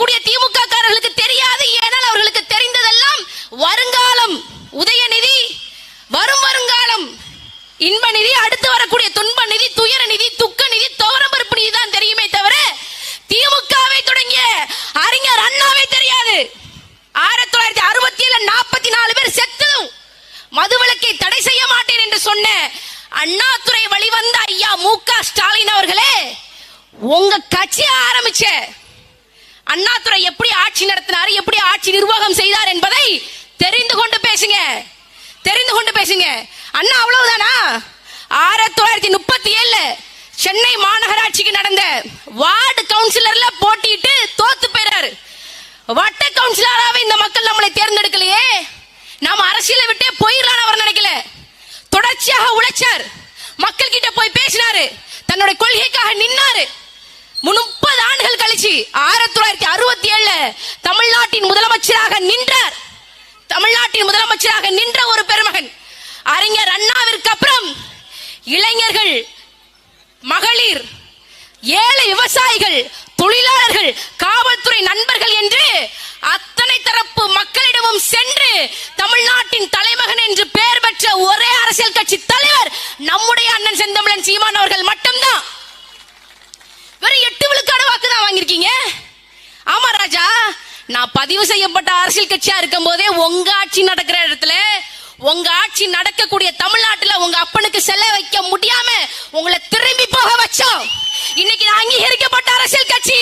இருக்கக்கூடிய திமுக காரர்களுக்கு தெரியாது ஏனால் அவர்களுக்கு தெரிந்ததெல்லாம் வருங்காலம் உதயநிதி வரும் வருங்காலம் இன்ப நிதி அடுத்து வரக்கூடிய துன்ப நிதி துயர நிதி துக்க நிதி துவரம்பருப்பு நிதி தான் தெரியுமே தவிர திமுகவை தொடங்கிய அறிஞர் அண்ணாவை தெரியாது. ஆயிரத்தி தொள்ளாயிரத்தி அறுபத்தி ஏழு நாற்பத்தி நாலு பேர் செத்ததும் மதுவிலக்கை தடை செய்ய மாட்டேன் என்று சொன்ன அண்ணாதுரை வழிவந்த ஐயா மு க ஸ்டாலின் அவர்களே உங்க கட்சியை ஆரம்பிச்ச அண்ணாதுரை எப்படி ஆட்சி நடத்தினார் எப்படி ஆட்சி நிர்வாகம் செய்தார் என்பதை தெரிந்து கொண்டு பேசுங்க. தெரிந்து கொண்டு பேசுங்க. அண்ணா அவ்வளவுதானா? ஆயிரத்தி தொள்ளாயிரத்தி முப்பத்தி ஏழுல சென்னை மாநகராட்சிக்கு நடந்த வார்டு கவுன்சிலர்ல போட்டிட்டு தோத்து போயிறாரு. வட்ட கவுன்சிலராக இந்த மக்கள் நம்மளை தேர்ந்தெடுக்கலையே. நாம அரசியலை விட்டே போயிடலாம் அவர் நினைக்கல. தொடர்ச்சியாக உழைச்சார். மக்கள் கிட்ட போய் பேசினாரு. தன்னுடைய கொள்கைக்காக நின்னாரு. முப்பது ஆண்டுகள் கழிச்சு ஆயிரத்தி தொள்ளாயிரத்தி தமிழ்நாட்டின் முதலமைச்சராக நின்றார் தமிழ்நாட்டின் முதலமைச்சராக நின்ற ஒரு பெருமகன் அறிஞர் அண்ணாவிற்கு அப்புறம் இளைஞர்கள் மகளிர் ஏழை விவசாயிகள் தொழிலாளர்கள் காவல்துறை நண்பர்கள் என்று அத்தனை தரப்பு மக்களிடமும் சென்று தமிழ்நாட்டின் தலைமகன் என்று பெயர் பெற்ற ஒரே அரசியல் கட்சி தலைவர் நம்முடைய அண்ணன் செந்தமிழன் சீமான் அவர்கள் மட்டும்தான். நான் பதிவு செய்யப்பட்ட அரசியல் கட்சியா இருக்கும் போதே உங்க ஆட்சி நடக்கிற இடத்துல உங்க ஆட்சி நடக்கக்கூடிய தமிழ்நாட்டுல உங்க அப்பனுக்கு செல்ல வைக்க முடியாம உங்களை திரும்பி போக வச்சோம். இன்னைக்கு நான் அங்கீகரிக்கப்பட்ட அரசியல் கட்சி.